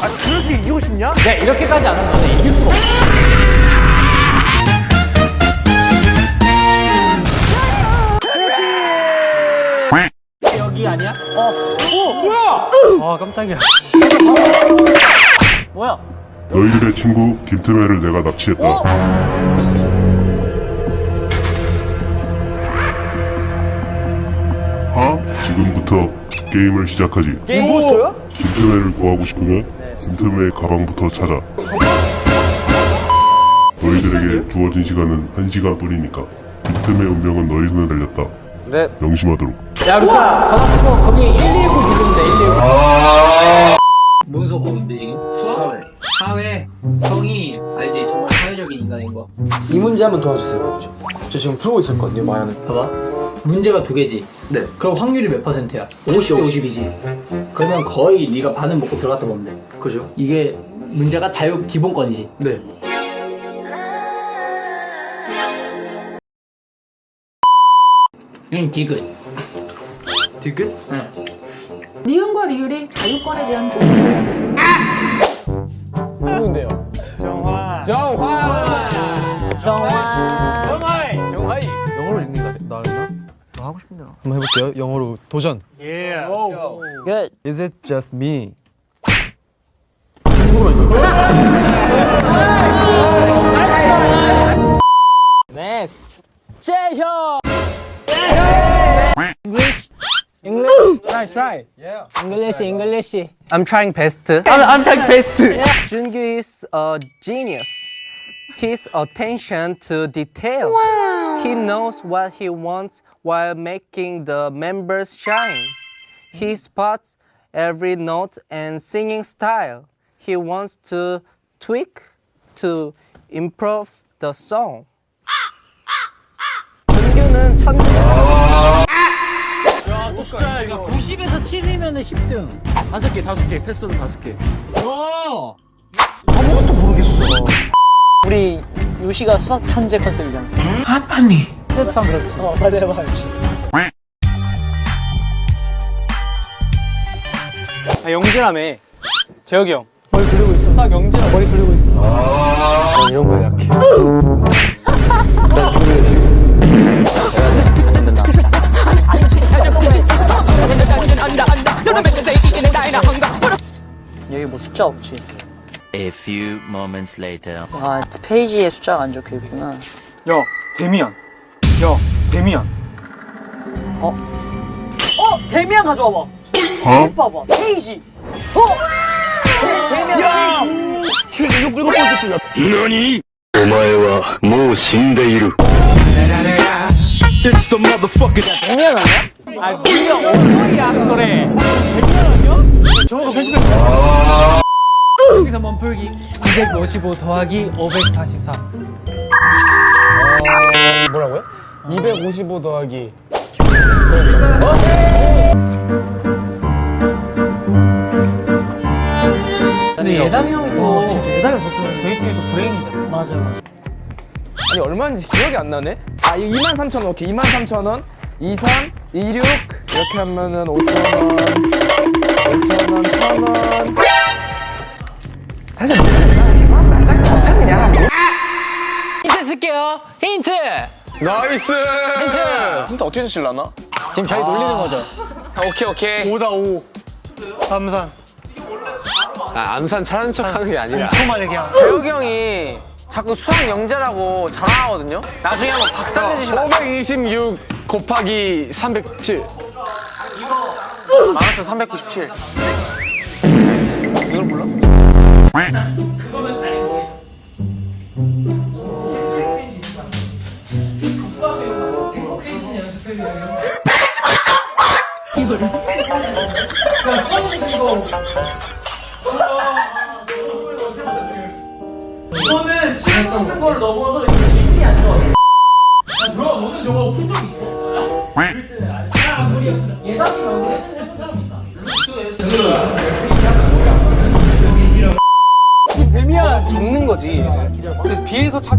아 그렇게 이기고 싶냐? 네, 이렇게까지 안 하면 이길 수가 없어. 여기 아니야? 아 깜짝이야. 뭐야? 너희들의 친구 김태매를 내가 납치했다. 어? 지금부터 게임을 시작하지. 게임 포스터요? 김태매를 구하고 싶으면 김태매의 가방부터 찾아. 너희들에게 주어진 시간은 한 시간 뿐이니까 김태매의 운명은 너희 손에 달렸다. 네. 명심하도록. 야, 루카, 가서 거기 119 부르면 돼, 119. 문서 보는데 이게 수학? 사회 형이 알지 정말 사회적인 인간인 거 이 문제 한번 도와주세요. 저 지금 풀고 있었거든요, 말하는. 봐봐 문제가 두 개지 네. 그럼 확률이 몇 퍼센트야? 50대 50이지 그러면 거의 네가 반은 먹고 들어갔다 보면 돼 그죠? 이게 문제가 자유 기본권이지 네. 응 디귿 디귿? 응 니은과 리을이 자유권에 대한 누군데 한번 해볼게요. 영어로 도전. 예. Good. Is it just me? Next. 재현! English. English. Try, try. Yeah. English, English. I'm trying best. I'm, I'm trying best. Jungu is a genius. His attention to detail. He knows what he wants while making the members shine. He spots every note and singing style. He wants to tweak to improve the song. 준규는 천재야. 야, 숫자 이거 90에서 7이면 10등. 다섯 개, 다섯 개. 패스로 다섯 개. 우리 요시가 수학 천재 컨셉이잖아. 스텝상 그렇지. 어, 말해 해봐야지. 아, 영재라며. 재혁이 형. 머리 굴리고 있어. 싹 영재랑 머리 굴리고 있어. 난 이런 거에 약해. 여기 뭐 숫자 없지. A few moments later. 아, 페이지에 숫자가 안 적혀 있구나. 야 데미안. 야 데미안. 어, 데미안 가져와봐. 어? 봐봐. 페이지. 어? 제 데미안 페이지. 일곱, 일곱 번째 줄이야. 何お前はもう死んでいる。 데미안 아니야? 아, 네가 어디야, 그 소리. 데미안 아니야? 몸풀기. 255 더하기 544. 뭐라고요? 255 더하기. 근데 예담이 또 진짜 예담이 없었으면 데이트에도 불행이잖아. 맞아, 맞아. 아니, 얼마인지 기억이 안 나네? 아, 이거 23,000원. 오케이. 23,000원. 23, 26. 이렇게 하면은 5,000원. 5,000원, 1,000원. 사실 계산하지 말자. 괜찮 그냥. 힌트 쓸게요. 힌트! 나이스! 힌트! 진짜 어떻게 쓰실라나? 지금 저희 놀리는 거죠? 아, 오케이, 오케이. 5다 5. 삼산. 아, 암산 차는 척 하는 게 아니라. 정말 얘기야. 재혁이 형이 자꾸 수학 영재라고 자랑하거든요? 나중에 한번 박살 내주시면 안 돼요? 526 곱하기 307. 알았어, 397. 이걸 몰라? 이거는 수능 뽑는 걸 넘어서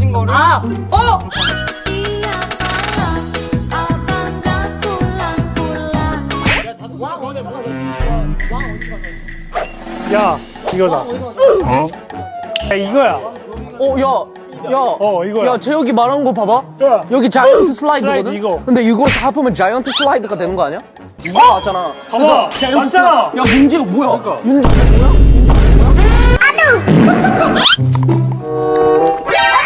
찾은 거를. 아! 어! 야 이거다. 어? 야, 이거야. 어, 야, 야, 어, 이거야. 야, 재혁이 말한 거 봐봐. 야. 여기 자이언트 슬라이드거든. 슬라이드 이거. 근데 이거 다 합하면 자이언트 슬라이드가 되는 거 아니야? 이거 맞잖아. 봐봐. 맞잖아. 야, 문제가 뭐야? 윤정 Sexy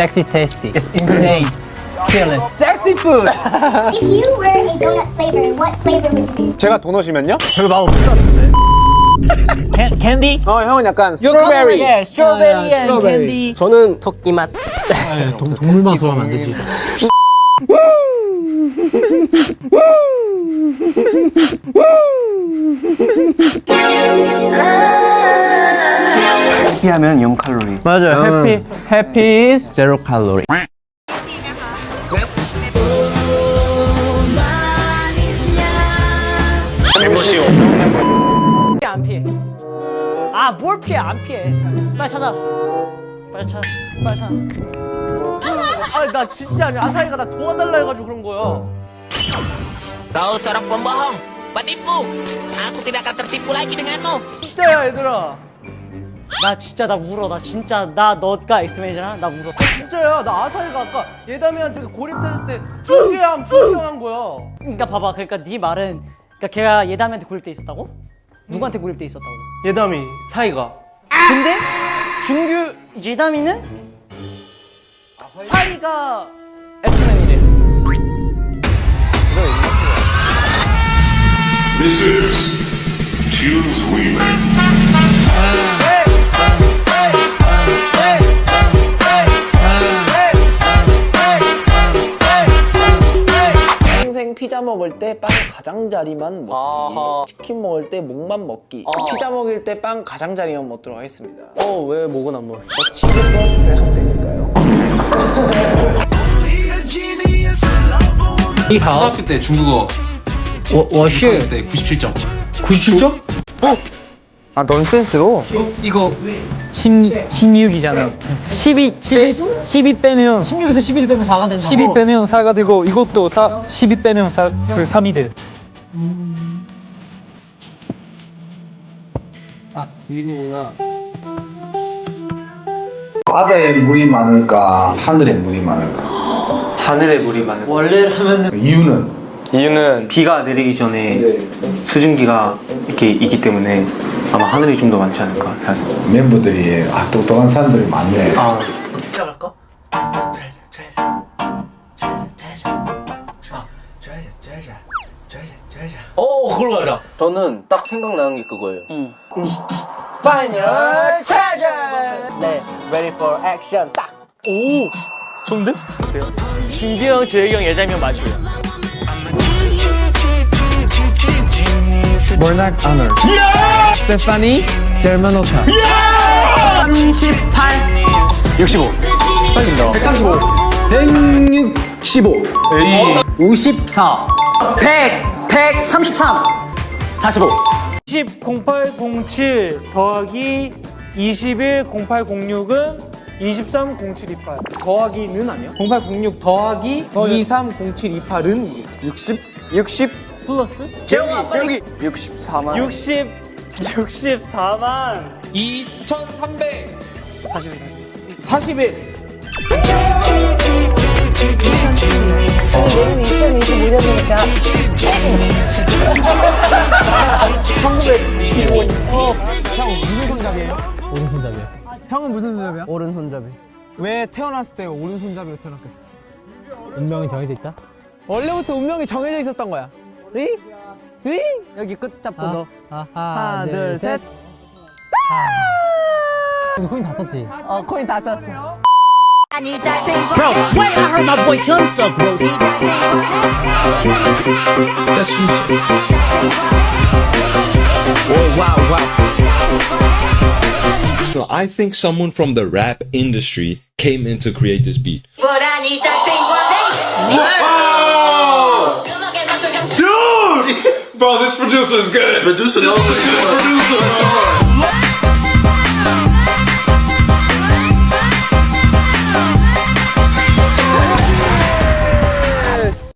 sexy tasty. It's insane. It. 섹시 푸드. If you were a donut flavor, what flavor would you be? 제가 도넛이면요? 저거 마법 같은데. Can, candy? 어, 형은 약간 스트로베리. Yeah, strawberry and candy. 저는 토끼 맛. 동물만 소화하면 안 되지. 해피하면 0 칼로리. 맞아요. 해피, 해피 제로 칼로리. 피해 안 피해 아 뭘 피해 안 피해 빨리 찾아 빨리 찾아 빨리 찾아 아니, 나 진짜 아니, 아사히가 나 도와달라 해가지고 그런 거야. Kau seorang pembohong, penipu. Aku tidak akan tertipu lagi denganmu. 진짜야, 얘들아. 나 진짜 나 울어 나 진짜 나 너가 엑스맨이잖아 나 울어 진짜야. 나 아사히가 아까 예담이한테 고립됐을 때 중계함 투명한 거야. 그러니까 봐봐 그러니까 네 말은 그러니까 걔가 예담이한테 고립돼 있었다고? 누구한테 고립돼 있었다고? 예담이, 사이가. 근데 준규 예담이는 사리가 엑스맨이래 This is Tunes 먹을 때 빵 가장자리만 먹기 치킨 먹을 때 목만 먹기 피자 먹을 때 빵 가장자리만 먹도록 하겠습니다 어, 왜 목은 안 먹어? 저 치즈 버스트 형태니까요 초등학교 때 중국어 我我是 때 97점. 97점? 아, 넌센스로? 이거 16, 16이잖아. 12, 12, 12 빼면 16에서 11 빼면 4가 된다. 12 빼면 4가 되고 이것도 4, 12 빼면 4, 그 3이 돼 바다에 물이 많을까? 하늘에 물이 많을까? 하늘에 물이 많은 거. 원래라면은 이유는 이유는 비가 내리기 전에 수증기가 이렇게 있기 때문에 아마 하늘이 좀 더 많지 않을까 생각해요. 멤버들이 아 똑똑한 사람들이 많네 아, 시작할까? 어, 그걸로 가자. 저는 딱 생각나는 게 그거예요. 응. Final treasure. 네, ready for action. 딱. 오! 좋은데? 준규 형, 재혁이 형, 예담이 형 마시고요 Bernard Arnold. 스테파니 젤마노타. 65. 빨린다. 165. 54. 100, 133, 45 20, 08, 07 더하기 21, 08, 06은 23, 07, 28 더하기는 아니야? 0806 더하기 230728은 60? 60? 플러스? 재욱이, 재욱이. 64만. 60, 64만 2300. 41 41. 내일은 2025년이니까 형은 무슨 손잡이야? 오른손잡이. 왜 태어났을 때 오른손잡이로 태어났겠어? 운명이 정해져 있다? 원래부터 운명이 정해져 있었던 거야. 이? 이? 여기 끝 잡고 아, 너. 아, 하나, 둘, 셋. 근데 코인 다 썼지? 어, 코인 다 썼어. Bro, wait, I heard my boy Hyunsuk, bro That's wow, wow. So I think someone from the rap industry came in to create this beat. Bro, this producer is good. Producer knows what he's doing. Producer.